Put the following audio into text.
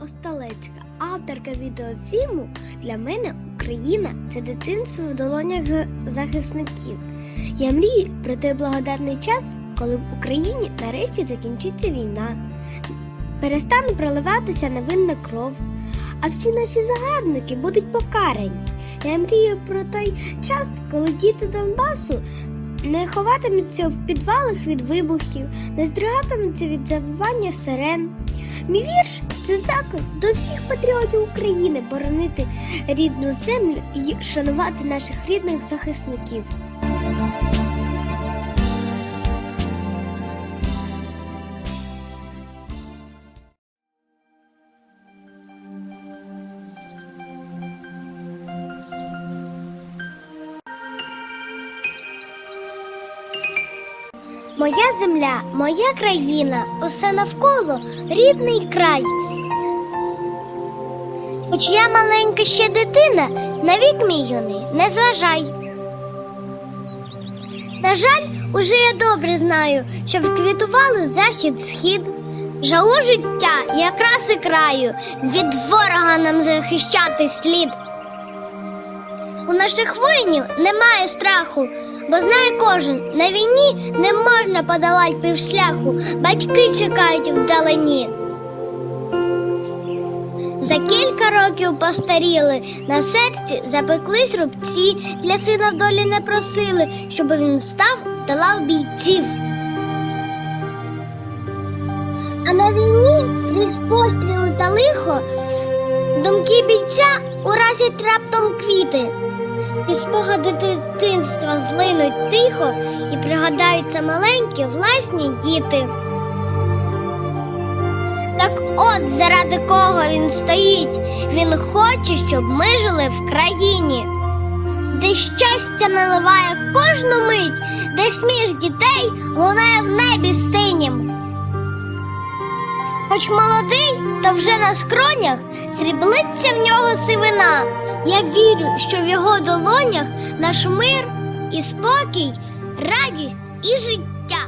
Осталецька, авторка відеофільму Для мене Україна це дитинство в долонях захисників. Я мрію про той благодатний час, коли в Україні нарешті закінчиться війна, перестане проливатися невинна кров, а всі наші загарбники будуть покарані. Я мрію про той час, коли діти Донбасу не ховатимуться в підвалах від вибухів, не здригатимуться від завивання сирен. Мій вірш це заклик до всіх патріотів України боронити рідну землю і шанувати наших рідних захисників. Моя земля, моя країна, усе навколо рідний край. Хоч я маленька ще дитина, на вік мій юний, не зважай. На жаль, уже я добре знаю, щоб квітували захід, схід. Жалу життя, якраз і краю, від ворога нам захищати слід. У наших воїнів немає страху, бо знає кожен, на війні не можна подолати півшляху, батьки чекають вдалині. За кілька років постаріли, на серці запеклись рубці, для сина долі не просили, щоб він став до лав бійців. А на війні крізь постріли та лихо думки бійця уразять раптом квіти. Злинуть тихо і пригадаються маленькі власні діти. Так от заради кого він стоїть, він хоче, щоб ми жили в країні, де щастя наливає кожну мить, де сміх дітей лунає в небі синім. Хоч молодий, то вже на скронях сріблиться в нього сивина. Я вірю, що в його долонях наш мир і спокій, радість і життя.